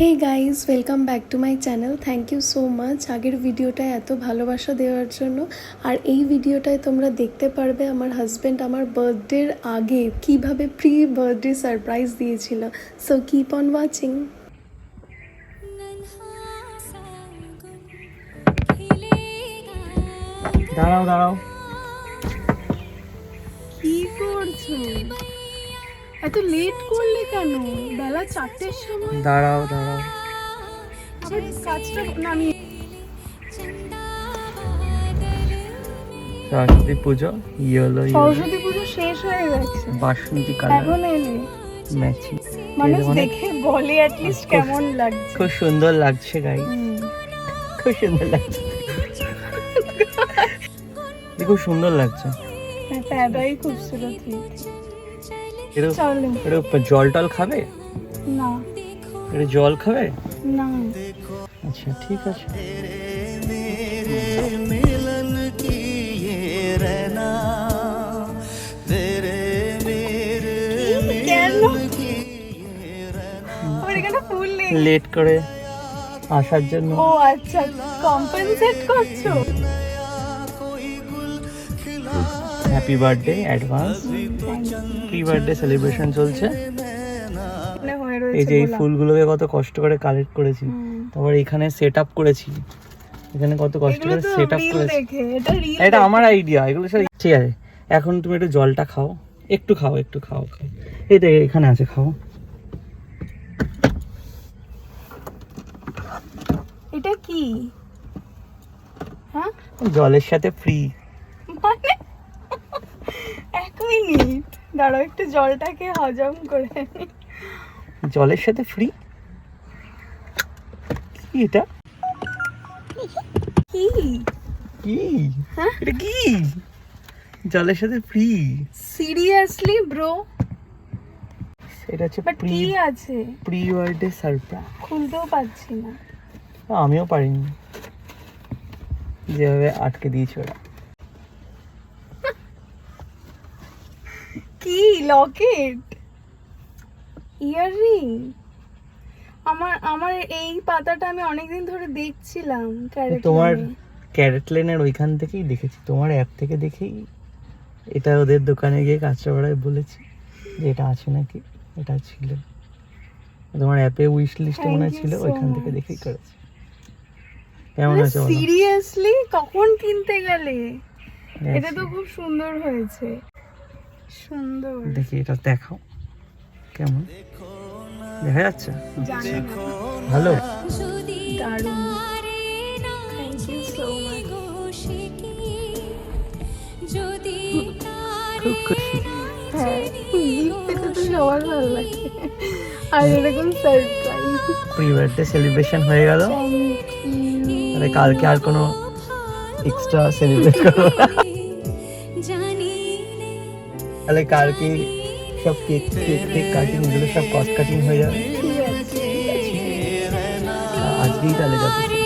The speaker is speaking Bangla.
Hey guys welcome back to my channel thank you so much আগের ভিডিওটায় এত ভালোবাসা দেওয়ার জন্য। আর এই ভিডিওটায় তোমরা দেখতে পারবে আমার হাজব্যান্ড আমার বার্থডের আগে কীভাবে প্রি বার্থডে সারপ্রাইজ দিয়েছিল। সো কিপ অন ওয়াচিং দাঁড়াও দাঁড়াও। কি করছ? এত লেট করলে কেন? বেলা চারটের সময়। দাঁড়াও দাঁড়াও। আবার কাজটা নামিয়ে সরস্বতী পুজো ইয়েলো সরস্বতী পুজো শেষ হয়ে গেছে। বাসন্তী কালার। এখন এলে। ম্যাচিং। মানুষ দেখে বলে অ্যাটলিস্ট কেমন লাগছে। খুব সুন্দর লাগছে গাই। খুব সুন্দর লাগছে। খুব সুন্দর লাগছে। হ্যাঁ প্যাদাই এটা চলো এটা জল টল খাবে? না। এটা জল খাবে? না। আচ্ছা ঠিক আছে। লেট করে আসার জন্য। ও আচ্ছা। কম্পেনসেট করছ? Happy birthday advance pre birthday celebration চলছে। এই যে এই ফুলগুলোকে কত কষ্ট করে কালেক্ট করেছি। তারপর এখানে সেট আপ করেছি। এখানে কত কষ্ট করে সেট আপ করেছি। এটা আমার আইডিয়া এগুলো সব ঠিক আছে এখন তুমি একটু জলটা খাও একটু খাও একটু খাও এই তো এখানে আছে খাও। এটা কি? হ্যাঁ? জলের সাথে ফ্রি মানে মিনিট দাঁড়াও একটু জলটাকে হজম করে জলের সাথে ফ্রি কি এটা? কি? কি? হ্যাঁ? এটা কি? জলের সাথে ফ্রি সিরিয়াসলি ব্রো এটা হচ্ছে প্রি আছে? প্রি বার্থডে সারপ্রাইজ খুলতেও পাচ্ছি না। আমিও পারিনি। যেভাবে আটকে দিয়েছে ওরা কি লকেট ইয়াররিং আমার আমার এই পাতাটা আমি অনেকদিন ধরে দেখছিলাম তোমার। ক্যারেট লেনের ওইখান থেকেই দেখেছি। তোমার অ্যাপ থেকে দেখেই এটা ওদের দোকানে গিয়ে কাঁচরাপাড়ায় বলেছি যে এটা আছে নাকি? এটা ছিল। তোমার অ্যাপে উইশ লিস্টে মনে ছিল ওইখান থেকে দেখেই করেছি। কেমন আছে সিরিয়াসলি কখন কিনতে গেলে? এটা তো খুব সুন্দর হয়েছে। সুন্দর। দেখি এটা দেখাও। কেমন? দেখা যাচ্ছে? ভালো? খুব খুশি। হ্যাঁ সবার ভালো লাগে। আর এরকম সারপ্রাইজ প্রি বার্থডে সেলিব্রেশন হয়ে গেল। কালকে আর কোনো এক্সট্রা সেলিব্রেট করব না। তাহলে কালকে সব কেক কেক কেক কাটিং এগুলো সব কস্ট কাটিং হয়ে যাবে ঠিক আছে আজকেই তাহলে যথেষ্ট